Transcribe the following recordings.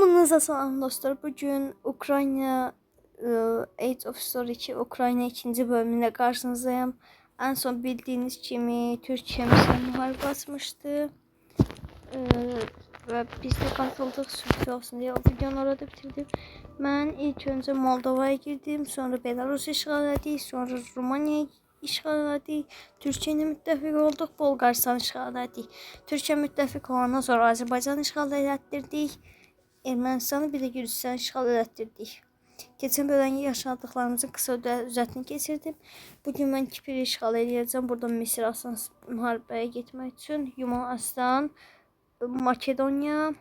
Hepinize selam dostlar. Bugün Ukrayna e, Age of Story 2 Ukrayna ikinci bölümünde karşınızdayım. En son bildiğiniz kimi Türkiye'mize muharebe açmıştı. E, ve biz de katıldık sürpriz olsun diye o videonu orada bitirdim. Ben ilk önce Moldova'ya girdim. Sonra Belarus işgal ettik. Sonra Romanya işgal ettik. Türkiye'nin müttefik olduk. Bulgaristan işgal ettik. Türkiye müttefik olandan sonra Azerbaycan işgal ettirdik. Ermənistanı bir də Gürcüstan işğal elətdirdik. Keçən böləngi yaşadıqlarımızın qısa özətini keçirdim. Bugün mən Kipri işğal edəcəm. Buradan Misir Aslan müharibəyə getmək üçün Yunan Aslan, Makedoniya,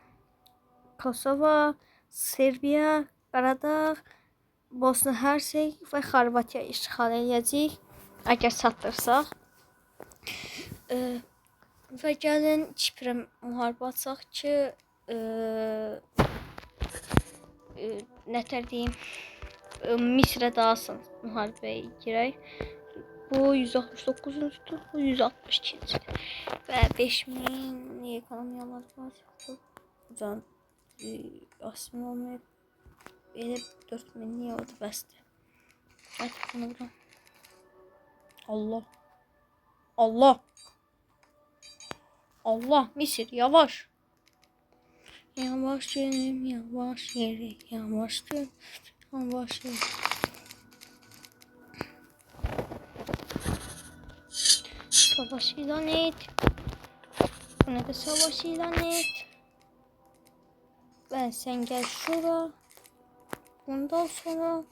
Kosova, Serbiya, Qaradağ, Bosna Hersey və Xorvatiya işğal edəcəyik. Əgər çatdırsaq. Ee, və gəlin Kiprə müharibə açaq ki, e, e, nətər deyim, e, Misrə dağılsın müharibəyə girək. Bu 169-cudur, bu 162-ci. Və 5000 ekonomiyalar var. Buradan e, aslında olmayıb. Elə 4000 niyə oldu bəsdir. Hadi bunu vuram. Allah. Allah. Allah Misir yavaş. Yavaş yerim yavaş yeri yavaş dön yavaş yeri. Savaş ilan et. Buna da savaş ilan et. Ben sen gel şura. Bundan sonra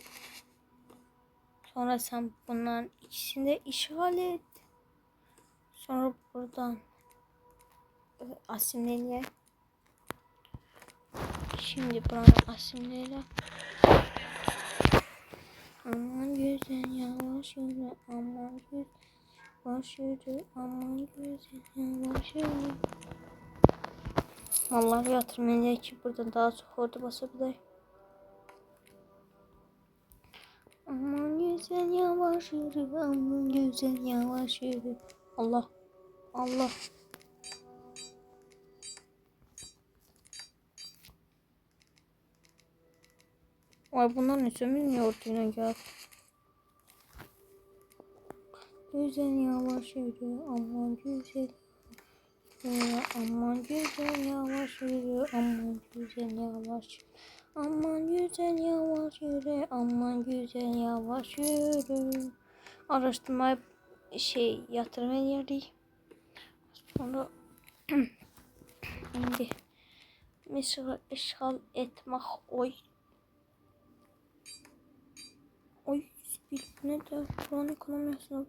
sonra sen bunların ikisini de işgal et. Sonra buradan e, asimleye Şimdi buranın asimleri. Aman güzel yavaş yürü. Aman güzel yavaş yürü. Aman güzel yavaş yürü. Vallahi yatırmayacak ki buradan daha çok orada basabilir. Aman güzel yavaş yürü. Aman güzel yavaş yürü. Allah. Allah. Ay bunlar ne sömürmüyor yine gel. Güzel yavaş yürü aman güzel. Yürü, aman güzel yavaş yürü aman güzel yavaş. Aman güzel yavaş yürü aman güzel yavaş yürü. Araştırma şey yatırma yeri. Sonra indi. Mesela işgal etmek oy Ay bir ne de buranın ekonomisine bak.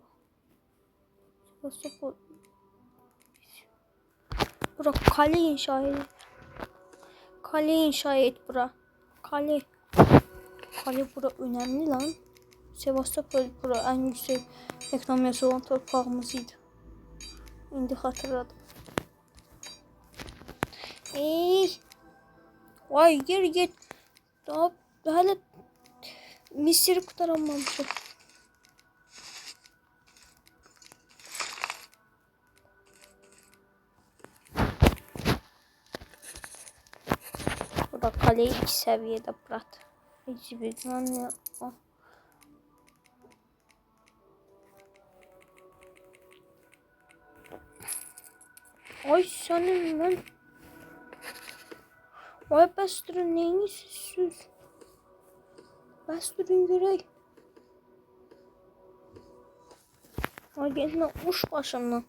Sebastopol. Bura kale inşa et. Kale inşa et bura. Kale. Kale bura önemli lan. Sevastopol bura en yüksek ekonomisi olan torpağımızıydı. İndi hatırladım. Ey. Vay geri git. Daha hala Misiri kurtaramamışım. Burada kale iki seviyede bırak. Hiç bilmem ya. Ay senin ben. Vay bastırın neyini süz. Bas durun görək. Agentlə kuş başından.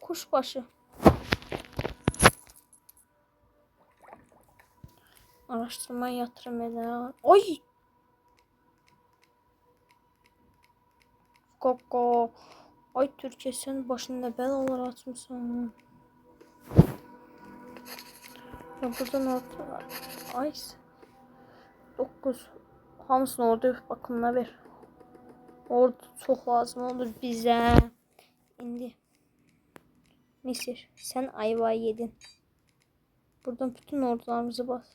Kuş başı. Araştırma yatırım eder. Ay! Koko. Ay Türkiye sen başında belalar açmışsın. Ya buradan orta. Ay. 9 Hamısını orada bakımına ver. Orada çok lazım olur bize. İndi. Misir sen ayva yedin. Buradan bütün ordularımızı bas.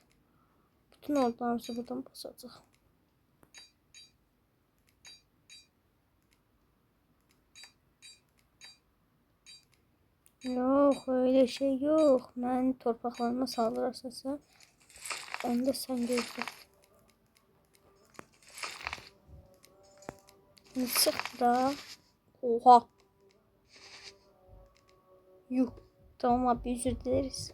Bütün ordularımızı buradan basacak. Yok öyle şey yok. Ben torpaqlarıma saldırırsa Onu da sen da. Oha. Yuh. Tamam abi özür dileriz.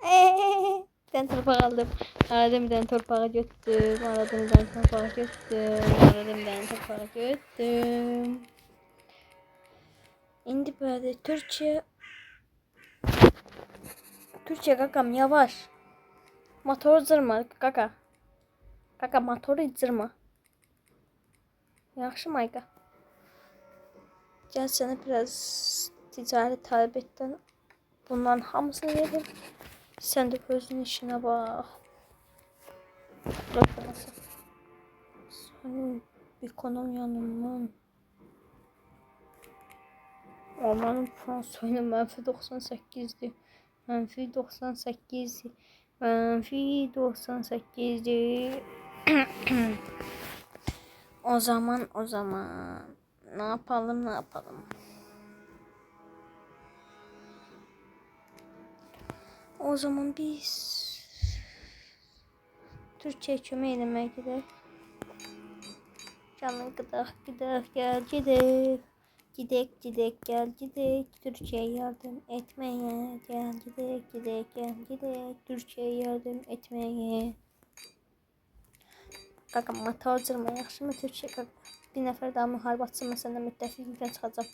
Eee, tane torpak aldım. Aradım bir tane torpağı götürdüm. Aradım bir tane torpağı götürdüm. Aradım bir tane torpağı götürdüm. Şimdi böyle Türkçe Türkçe kakam yavaş. Motor zırma kaka. Kaka motoru zırma. Yaxşı Mayka. Gel sana biraz ticari talebetten bundan hamısını verim. Sen de gözün işine bak. Bırakmasın. Senin ekonomiyanın Almanın Fransa'yla mənfi 98'dir. Mənfi 98. Mənfi 98'dir. O zaman o zaman ne yapalım ne yapalım. O zaman biz Türkçe kömək eləməyə gedək. Canın gıdaq gıdaq gel gidək. Gidek gidek gel gidek Türkçe yardım etmeye gel gidek gidek gel gidek Türkçe yardım etmeye Qaqam motor cırma yaxşı mı Türkçe qaqam Bir nəfər daha müharibə açsın mən səndən müttəfiqlikdən çıxacağam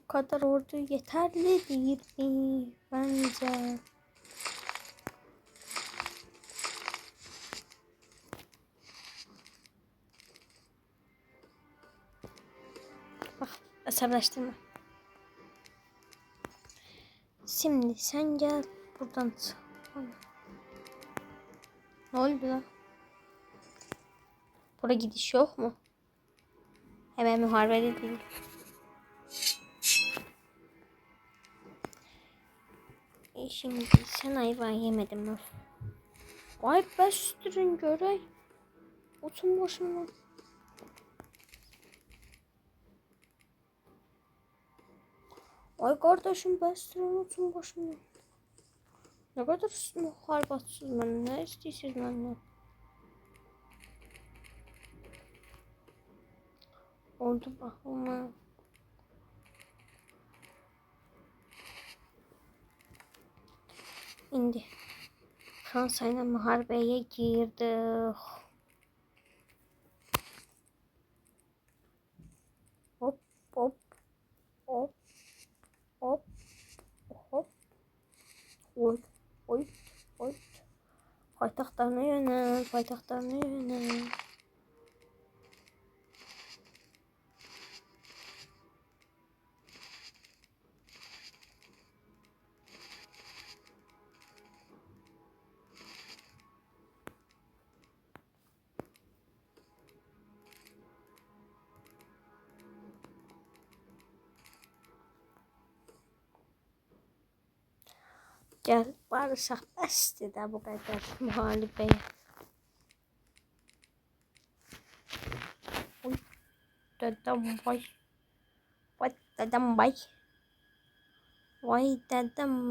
Bu kadar ordu yeterli değil mi bence? Bak asablaştırma. Şimdi sen gel buradan. Ne oldu lan? Buraya gidiş yok mu? Hemen muharebe değil. E şimdi sen ayva yemedin mi? Vay bestürün görey. Otun başımdan. Ay kardeşim bestürün otun başımdan. Ne kadar muharibatsız ben ne istiyorsunuz benden? Oldu bakma. İndi. Fransa ile muharebeye girdik. Hop hop hop hop hop. Oy oy oy. Paytaxtlarına paytaxtlarına yönel. Gel barışaq bəsdir də bu qədər müharibəyə. dedem vay. Vay dedem vay. Vay dedem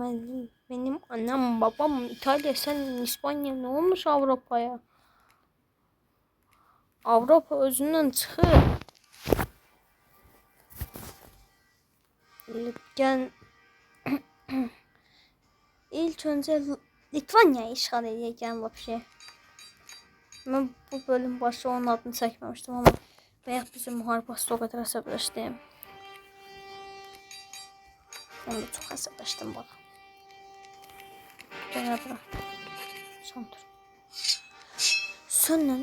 benim annem babam İtalya sen İspanya ne olmuş Avrupa'ya? Avrupa özünden çıkıyor. Lütfen ilk önce Litvanya'yı işgal edeceğim vapşe. Ben bu bölüm başta onun adını çekmemiştim ama veya bizim muharebesi o kadar hesaplaştım. Ben de çok hesaplaştım bak. Gel bırak. Son tur. Sonra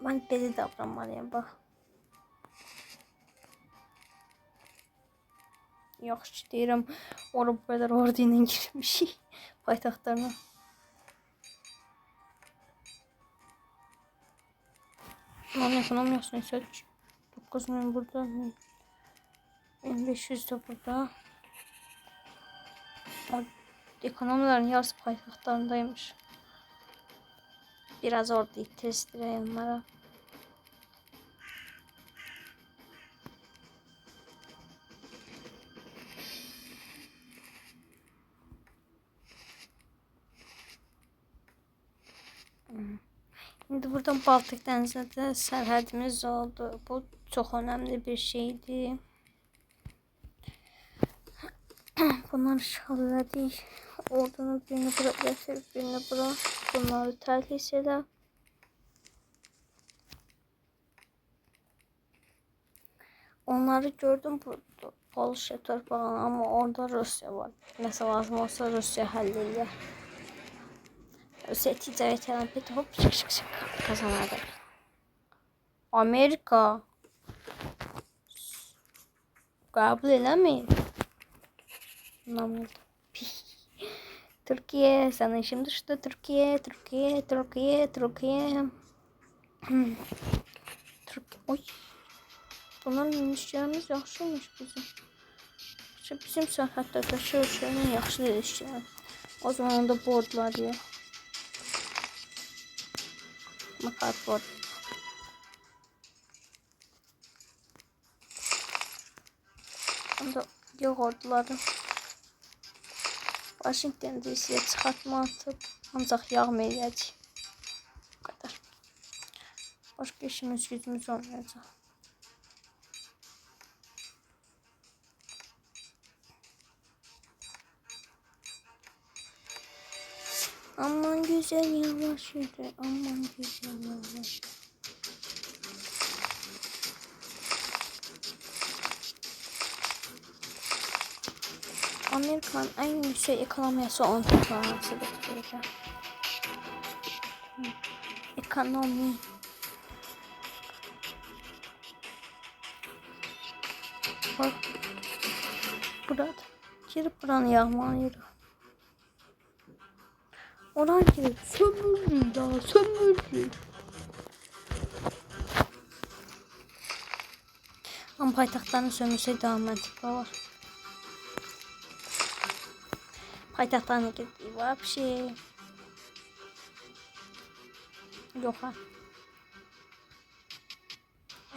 ben belə davranmalıyım bak. Yaxşı deyirəm. Ora bu qədər ordu ilə girmişik paytaxtlarına. Lan ekonomiyasını seç. 9000 burada. 1500 de burada. Ekonomilerin yarısı paytaxtlarındaymış. Biraz orada testireyim bana. Buradan Baltık dənizində də sərhədimiz oldu. Bu çox önəmli bir şeydi. Bunları işğal elədik. Ordunu birini bura gətir, birini bura. Bunları təhlis elə. Onları gördüm burada. Polşa torpağına ama orada Rusya var. Mesela lazım olsa Rusya halleder. Rusya ticaret yalan bir hop şık şık şık kazanırdık. Amerika kabul eləmir. Anlamadım. Türkiye sana işim düştü. Türkiye, Türkiye, Türkiye, Türkiye. Türkiye. Oy. Bunların ilişkilərimiz yaxşıymış bizim. Bizim sərhədlərdə şöyle yaxşı ilişkilər. O zaman onda boardlar ya. Board. Onda yok orduları. Washington DC'ye çıxartma atıp ancaq yağmayacaq. Bu kadar. Başka işimiz gücümüz olmayacaq. Aman güzel yavaş yürü. Aman güzel yavaş. Amerikan en yüksek ekonomisi on toplaması bekliyor. Ekonomi. Bak. Burada. Girip buranı yağmalıydı. Daha sömürdü. Ama paytaxtlarını sömürsə daha məntiqli olar. Paytaxtlarına getdik, vapşi. Yox ha.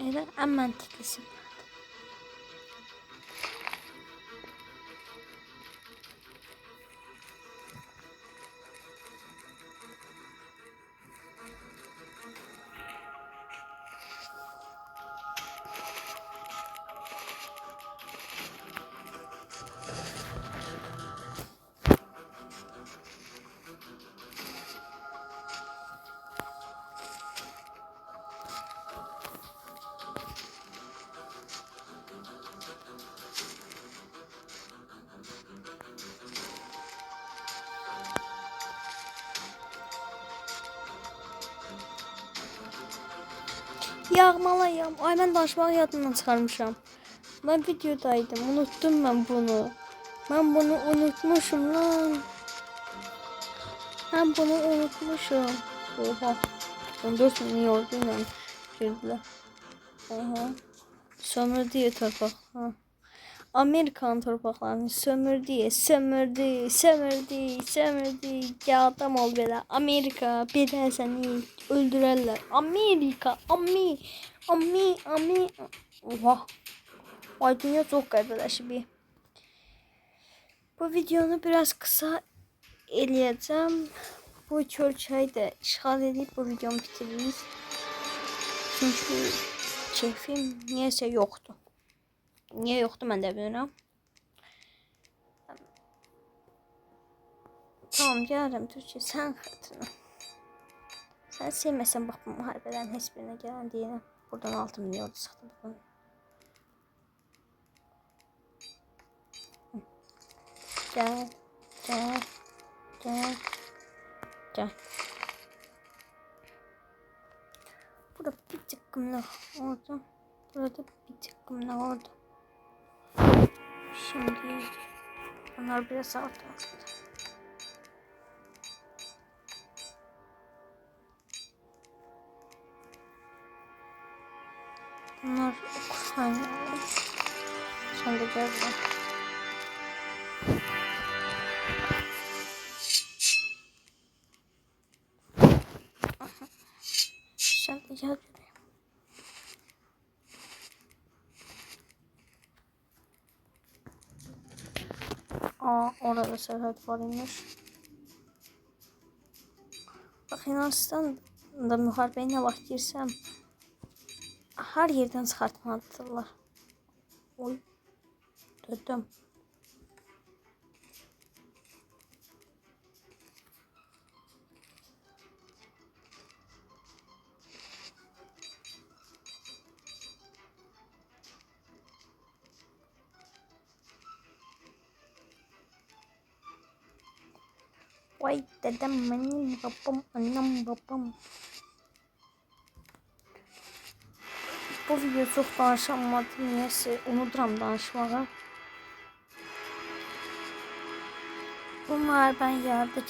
Elə ən məntiqlisi. Yağmalayam. Ay ben danışmağı yadımdan çıxarmışam. Ben videodaydım. Unuttum ben bunu. Ben bunu unutmuşum lan. Ben bunu unutmuşum. Oha. 14 milyon orduyla girdiler. Oha. Sömürdü torpaq. Ha. Amerikan torpaqlarını sömürdü, sömürdü, sömürdü, sömürdü. Ya adam ol belə. Amerika belə səni öldürərlər. Amerika, Ami, Ami, Ami. Oha. Ay dünya çok kaybederşi Bu videonu biraz kısa eləyəcəm. Bu iki ölçəyi də işğal edib bu videomu bitiririz. Çünki keyfim niyəsə yoxdur. Niye yoktu ben de bilmiyorum. Tamam geldim Türkçe sen hatırla. Sen sevmesen bak bu muharebeden hiçbirine gelen değilim. Buradan 6 milyon çıktı bugün. Gel, gel, gel, gel. Burada bir tıkkımla oldu. Burada bir tıkkımla oldu. Şimdi bunlar biraz alt aslında. Bunlar Ukrayna. Sen de Aa orada serhat var imiş. Bak Yunanistan da müharibəyə nə vaxt girsəm, hər yerdən çıxartmalıdırlar. Oy, döydüm. Dedem benim babam annem babam. Bu video çok danışamadım niyəsə unuduram danışmağı. Bu müharibəni yarıda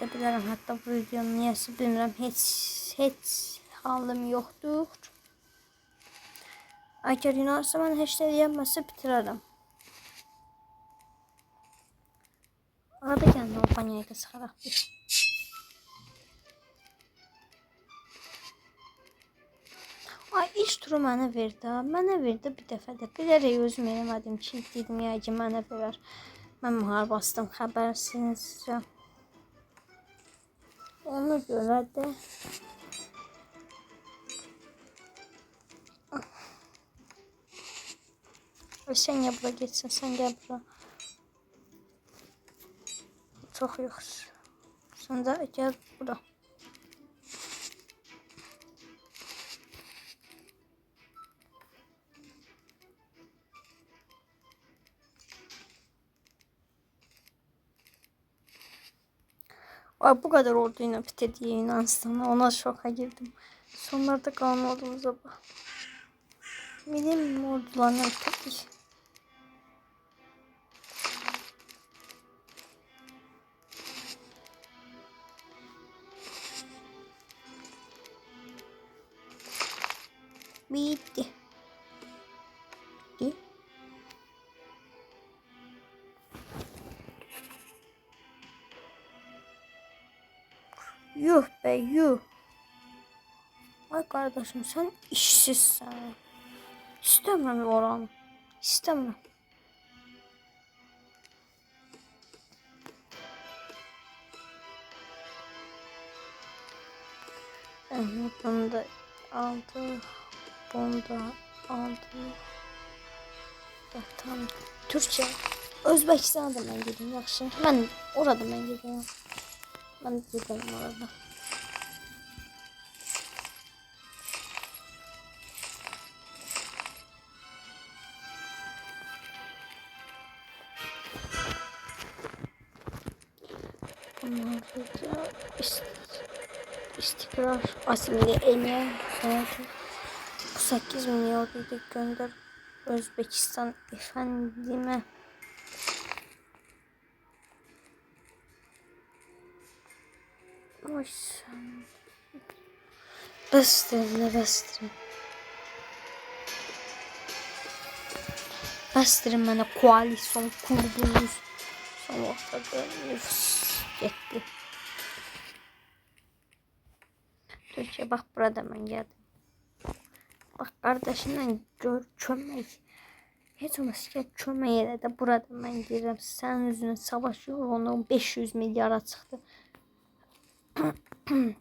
də bilərəm. Hətta bu videonun niyəsə bilmirəm. Heç heç halım yoxdur. Əgər inanırsa mən heç nə deyəməsə bitirərəm. Arada Almanya'ya da sıkarak bir. Ay iş turu mənə verdi. Mənə verdi bir dəfə də. Bilərək özüm eləmədim ki, dedim ya ki, mənə verər. Mən müharibə astım xəbərsinizcə. Ona görə də Sen ya bura geçsin, sen gel bura. Çok. Sen de gel bura. Ay bu kadar olduğuna bitirdiği inansın. Ona şoka girdim. Sonlarda kalmadığımıza bak. Benim ordularına bitirdik. Bitti. Bitti. Yuh be yuh. Ay kardeşim sen işsizsen. İstemiyorum oranı. İstemiyorum. Evet, bunu da aldık. Bunu da aldık. Ya, tamam. Türkçe. Özbekistan'a da ben gideyim. Yaxşı. Ben orada gideyim. Ben de gidelim orada. İstikrar asimli emir oldu. Bu 8 milyon dedi gönder Özbekistan efendime. Oy sen. Bastırın bastırın. Bastırın bana koalisyon kurdunuz. Son ortada nüfus yetti. Türkiye bak burada ben geldim. Bak kardeşimden gör çömek. Olmazsa ki çömeğe de burada ben girəm. Sənin üzünə savaş yoğunluğu 500 milyara çıxdı.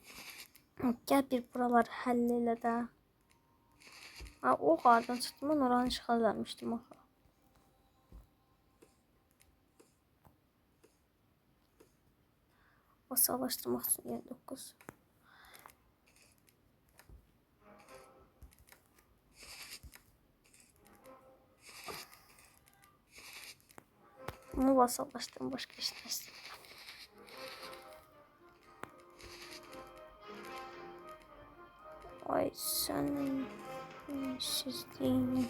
Gel bir buralar həll elə də. Ha, o qardan çıxdım, mən oranı işğal eləmişdim axı. O savaştırmaq üçün 59. Bunu vasallaştırın başka işler istemiyorum. Ay senin işsizliğini.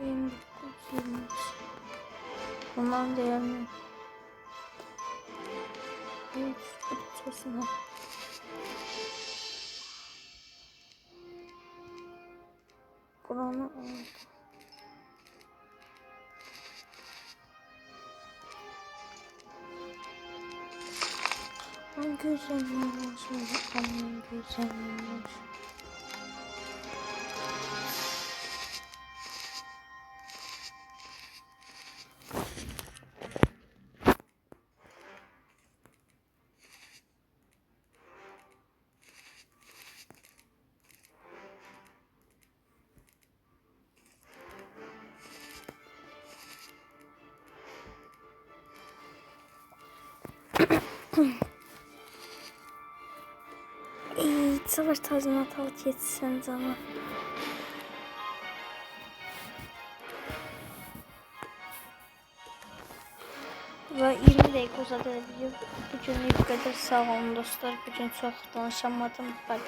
Yirmi dokuz, yirmi üç. Bundan değerli. Evet, bitiriyorsun ha. Sen... Hmm. Savaş tazminat al geçsin canım. Ve 20 dakika uzadı video. Bugün bu kadar sağ olun dostlar. Bugün çok danışamadım. Bay.